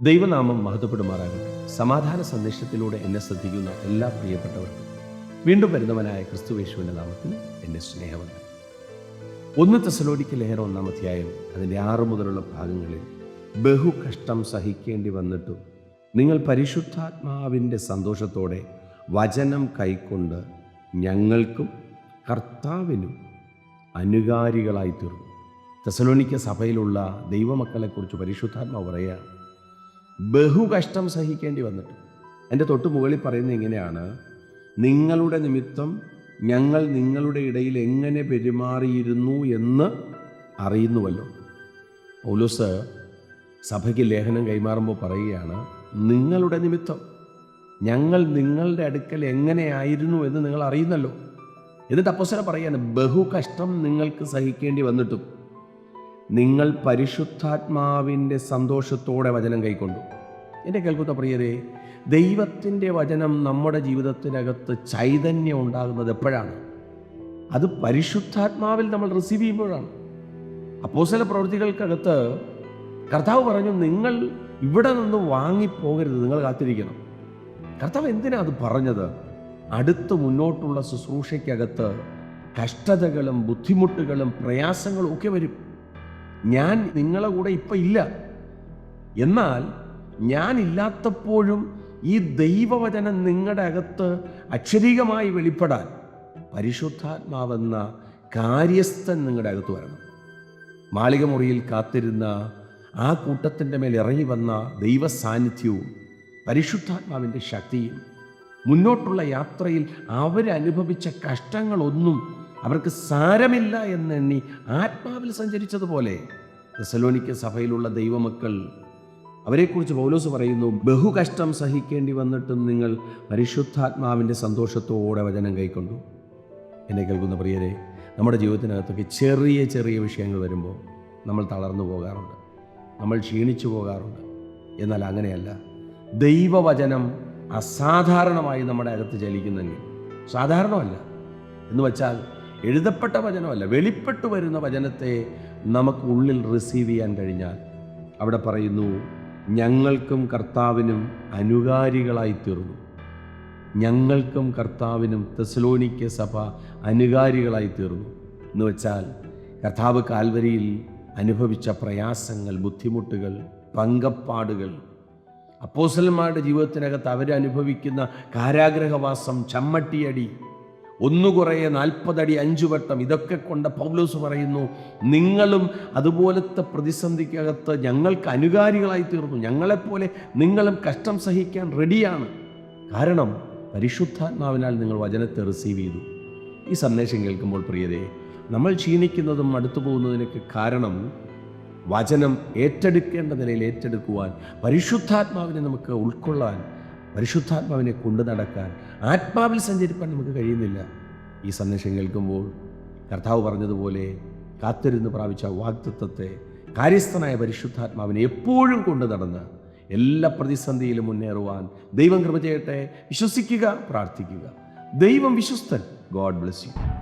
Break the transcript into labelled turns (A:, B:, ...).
A: ദൈവനാമം മഹത്വപ്പെടുമാറാകട്ടെ. സമാധാന സന്ദേശത്തിലൂടെ എന്നെ ശ്രദ്ധിക്കുന്ന എല്ലാ പ്രിയപ്പെട്ടവർക്കും വീണ്ടും വരുന്നവനായ ക്രിസ്തുവേശുവിന്റെ നാമത്തിൽ എന്റെ സ്നേഹമുണ്ട് ഒന്ന് തെസലോടിക്ക് ലേഖനം ഒന്നാം അധ്യായം അതിന്റെ ആറ് മുതലുള്ള ഭാഗങ്ങളിൽ ബഹു കഷ്ടം സഹിക്കേണ്ടി വന്നിട്ടും നിങ്ങൾ പരിശുദ്ധാത്മാവിന്റെ സന്തോഷത്തോടെ വചനം കൈക്കൊണ്ട് ഞങ്ങൾക്കും കർത്താവിനും അനുകാരികളായി തീർന്നു തെസലോണിക്ക സഭയിലുള്ള ദൈവമക്കളെക്കുറിച്ച് പരിശുദ്ധാത്മാവ് പറയുകയാണ് ബഹുകഷ്ടം സഹിക്കേണ്ടി വന്നിട്ട്. എന്റെ തൊട്ട് മുകളിൽ പറയുന്നത് എങ്ങനെയാണ് നിങ്ങളുടെ നിമിത്തം ഞങ്ങൾ നിങ്ങളുടെ ഇടയിൽ എങ്ങനെ പെരുമാറിയിരുന്നു എന്ന് അറിയുന്നുവല്ലോ. പൗലോസ് സഭയ്ക്ക് ലേഖനം കൈമാറുമ്പോൾ പറയുകയാണ് നിങ്ങളുടെ നിമിത്തം ഞങ്ങൾ നിങ്ങളുടെ അടുക്കൽ എങ്ങനെയായിരുന്നു എന്ന് നിങ്ങൾ അറിയുന്നല്ലോ. എന്നിട്ട് അപ്പോസര പറയാണ് ബഹുകഷ്ടം നിങ്ങൾക്ക് സഹിക്കേണ്ടി വന്നിട്ടും നിങ്ങൾ പരിശുദ്ധാത്മാവിന്റെ സന്തോഷത്തോടെ വചനം കൈക്കൊണ്ടു. എന്റെ കേൾക്കുന്ന പ്രിയരെ ദൈവത്തിന്റെ വചനം നമ്മുടെ ജീവിതത്തിനകത്ത് ചൈതന്യം ഉണ്ടാകുന്നത് എപ്പോഴാണ്? അത് പരിശുദ്ധാത്മാവിൽ നമ്മൾ റിസീവ് ചെയ്യുമ്പോഴാണ്. അപ്പോസല പ്രവൃത്തികൾക്കകത്ത് കർത്താവ് പറഞ്ഞു നിങ്ങൾ ഇവിടെ നിന്ന് വാങ്ങിപ്പോകരുത് നിങ്ങൾ കാത്തിരിക്കണം. കർത്താവ് എന്തിനാ അത് പറഞ്ഞത്? അടുത്ത് മുന്നോട്ടുള്ള ശുശ്രൂഷയ്ക്കകത്ത് കഷ്ടതകളും ബുദ്ധിമുട്ടുകളും പ്രയാസങ്ങളും ഒക്കെ വരും. ഞാൻ നിങ്ങളെ കൂടെ ഇപ്പം ഇല്ല. എന്നാൽ ഞാൻ ഇല്ലാത്തപ്പോഴും ഈ ദൈവവചനം നിങ്ങളുടെ അകത്ത് അക്ഷരീകമായി വെളിപ്പെടാൻ പരിശുദ്ധാത്മാവെന്ന കാര്യസ്ഥൻ നിങ്ങളുടെ അകത്ത് വരണം. മാളികമുറിയിൽ കാത്തിരുന്ന ആ കൂട്ടത്തിന്റെ മേൽ ഇറങ്ങി വന്ന ദൈവ സാന്നിധ്യവും പരിശുദ്ധാത്മാവിന്റെ ശക്തിയും മുന്നോട്ടുള്ള യാത്രയിൽ അവരനുഭവിച്ച കഷ്ടങ്ങളൊന്നും അവർക്ക് സാരമില്ല എന്നെണ്ണി ആത്മാവിൽ സഞ്ചരിച്ചതുപോലെ തെസലോനിക്ക സഭയിലുള്ള ദൈവമക്കൾ അവരെക്കുറിച്ച് പൗലോസ് പറയുന്നു ബഹു കഷ്ടം സഹിക്കേണ്ടി വന്നിട്ടും നിങ്ങൾ പരിശുദ്ധാത്മാവിന്റെ സന്തോഷത്തോടെ വചനം കൈക്കൊണ്ടു. എന്നെ കേൾക്കുന്ന പ്രിയരെ നമ്മുടെ ജീവിതത്തിനകത്തൊക്കെ ചെറിയ ചെറിയ വിഷയങ്ങൾ വരുമ്പോൾ നമ്മൾ തളർന്നു പോകാറുണ്ട്. നമ്മൾ ക്ഷീണിച്ചു പോകാറുണ്ട്. എന്നാൽ അങ്ങനെയല്ല. ദൈവവചനം അസാധാരണമായി നമ്മുടെ അകത്ത് ചലിക്കുന്നെങ്കിൽ സാധാരണമല്ല. എന്ന് വച്ചാൽ എഴുതപ്പെട്ട വചനമല്ല വെളിപ്പെട്ടു വരുന്ന വചനത്തെ നമുക്ക് ഉള്ളിൽ റിസീവ് ചെയ്യാൻ കഴിഞ്ഞാൽ അവിടെ പറയുന്നു ഞങ്ങൾക്കും കർത്താവിനും അനുകാരികളായി തീർന്നു ഞങ്ങൾക്കും കർത്താവിനും തെസലോനിക്ക സഭ അനുകാരികളായി തീർന്നു എന്ന് വെച്ചാൽ കർത്താവ് കാൽവരിയിൽ അനുഭവിച്ച പ്രയാസങ്ങൾ ബുദ്ധിമുട്ടുകൾ പങ്കപ്പാടുകൾ അപ്പോസലന്മാരുടെ ജീവിതത്തിനകത്ത് അവരനുഭവിക്കുന്ന കാരാഗ്രഹവാസം ചമ്മട്ടിയടി ഒന്നുകുറയെ നാൽപ്പതടി അഞ്ചു വട്ടം ഇതൊക്കെ കൊണ്ട് പൗലോസ് പറയുന്നു നിങ്ങളും അതുപോലത്തെ പ്രതിസന്ധിക്കകത്ത് ഞങ്ങൾക്ക് അനുകാരികളായി തീർന്നു. ഞങ്ങളെപ്പോലെ നിങ്ങളും കഷ്ടം സഹിക്കാൻ റെഡിയാണ് കാരണം പരിശുദ്ധാത്മാവിനാൽ നിങ്ങൾ വചനത്തെ റിസീവ് ചെയ്തു. ഈ സന്ദേശം കേൾക്കുമ്പോൾ പ്രിയതേ നമ്മൾ ക്ഷീണിക്കുന്നതും അടുത്തു പോകുന്നതിനൊക്കെ കാരണം വചനം ഏറ്റെടുക്കേണ്ട നിലയിൽ ഏറ്റെടുക്കുവാൻ പരിശുദ്ധാത്മാവിനെ നമുക്ക് ഉൾക്കൊള്ളാൻ പരിശുദ്ധാത്മാവിനെ കൊണ്ടു നടക്കാൻ ആത്മാവിൽ സഞ്ചരിപ്പാൻ നമുക്ക് കഴിയുന്നില്ല. ഈ സന്ദേശം കേൾക്കുമ്പോൾ കർത്താവ് പറഞ്ഞതുപോലെ കാത്തിരുന്ന് പ്രാപിച്ച വാക്തത്വത്തെ കാര്യസ്ഥനായ പരിശുദ്ധാത്മാവിനെ എപ്പോഴും കൊണ്ടു നടന്ന് എല്ലാ പ്രതിസന്ധിയിലും മുന്നേറുവാൻ ദൈവം കൃപ ചെയ്യട്ടെ. വിശ്വസിക്കുക പ്രാർത്ഥിക്കുക. ദൈവം വിശ്വസ്തൻ. God bless you.